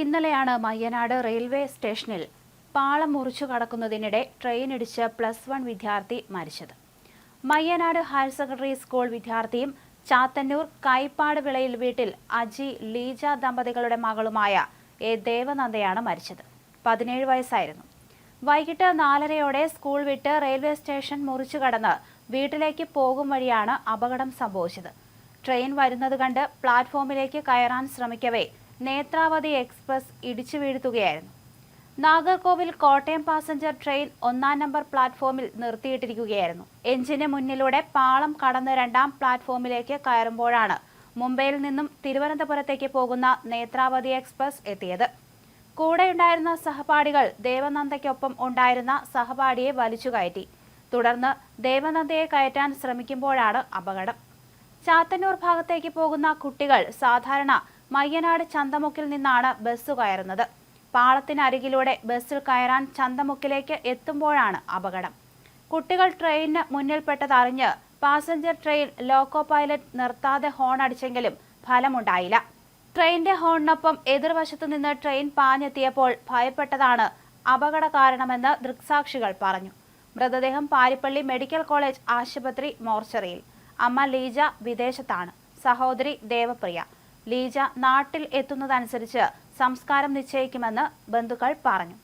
ഇന്നലെയാണ് മയ്യനാട് റെയിൽവേ സ്റ്റേഷനിൽ പാളം മുറിച്ചു കടക്കുന്നതിനിടെ ട്രെയിൻ ഇടിച്ച് പ്ലസ് വൺ വിദ്യാർത്ഥി മരിച്ചത്. മയ്യനാട് ഹയർ സെക്കൻഡറി സ്കൂൾ വിദ്യാർത്ഥിയും ചാത്തന്നൂർ കൈപ്പാട് വിളയിൽ വീട്ടിൽ അജി ലീജ ദമ്പതികളുടെ മകളുമായ എ ദേവനന്ദയാണ് മരിച്ചത്. പതിനേഴ് വയസ്സായിരുന്നു. വൈകിട്ട് നാലരയോടെ സ്കൂൾ വിട്ട് റെയിൽവേ സ്റ്റേഷൻ മുറിച്ചു കടന്ന് വീട്ടിലേക്ക് പോകും വഴിയാണ് അപകടം സംഭവിച്ചത്. ട്രെയിൻ വരുന്നത് കണ്ട് പ്ലാറ്റ്ഫോമിലേക്ക് കയറാൻ ശ്രമിക്കവേ നേത്രാവതി എക്സ്പ്രസ് ഇടിച്ചു വീഴ്ത്തുകയായിരുന്നു. നാഗർകോവിൽ കോട്ടയം പാസഞ്ചർ ട്രെയിൻ ഒന്നാം നമ്പർ പ്ലാറ്റ്ഫോമിൽ നിർത്തിയിട്ടിരിക്കുകയായിരുന്നു. എഞ്ചിന് മുന്നിലൂടെ പാളം കടന്ന് രണ്ടാം പ്ലാറ്റ്ഫോമിലേക്ക് കയറുമ്പോഴാണ് മുംബൈയിൽ നിന്നും തിരുവനന്തപുരത്തേക്ക് പോകുന്ന നേത്രാവതി എക്സ്പ്രസ് എത്തിയത്. കൂടെയുണ്ടായിരുന്ന സഹപാഠികൾ ദേവനന്ദയ്ക്കൊപ്പം ഉണ്ടായിരുന്ന സഹപാഠിയെ വലിച്ചു കയറ്റി. തുടർന്ന് ദേവനന്ദയെ കയറ്റാൻ ശ്രമിക്കുമ്പോഴാണ് അപകടം. ചാത്തന്നൂർ ഭാഗത്തേക്ക് പോകുന്ന കുട്ടികൾ സാധാരണ മയ്യനാട് ചന്തമുക്കിൽ നിന്നാണ് ബസ് കയറുന്നത്. പാളത്തിനരികിലൂടെ ബസ്സിൽ കയറാൻ ചന്തമുക്കിലേക്ക് എത്തുമ്പോഴാണ് അപകടം. കുട്ടികൾ ട്രെയിനിന് മുന്നിൽപ്പെട്ടതറിഞ്ഞ് പാസഞ്ചർ ട്രെയിൻ ലോക്കോ പൈലറ്റ് നിർത്താതെ ഹോൺ അടിച്ചെങ്കിലും ഫലമുണ്ടായില്ല. ട്രെയിനിന്റെ ഹോണിനൊപ്പം എതിർവശത്തു നിന്ന് ട്രെയിൻ പാഞ്ഞെത്തിയപ്പോൾ ഭയപ്പെട്ടതാണ് അപകട കാരണമെന്ന് ദൃക്സാക്ഷികൾ പറഞ്ഞു. മൃതദേഹം പാരിപ്പള്ളി മെഡിക്കൽ കോളേജ് ആശുപത്രി മോർച്ചറിയിൽ. അമ്മ ലീജ വിദേശത്താണ്. സഹോദരി ദേവപ്രിയ. ലീജ നാട്ടിൽ എത്തുന്നതനുസരിച്ച് സംസ്കാരം നിശ്ചയിക്കുമെന്ന് ബന്ധുക്കൾ പറഞ്ഞു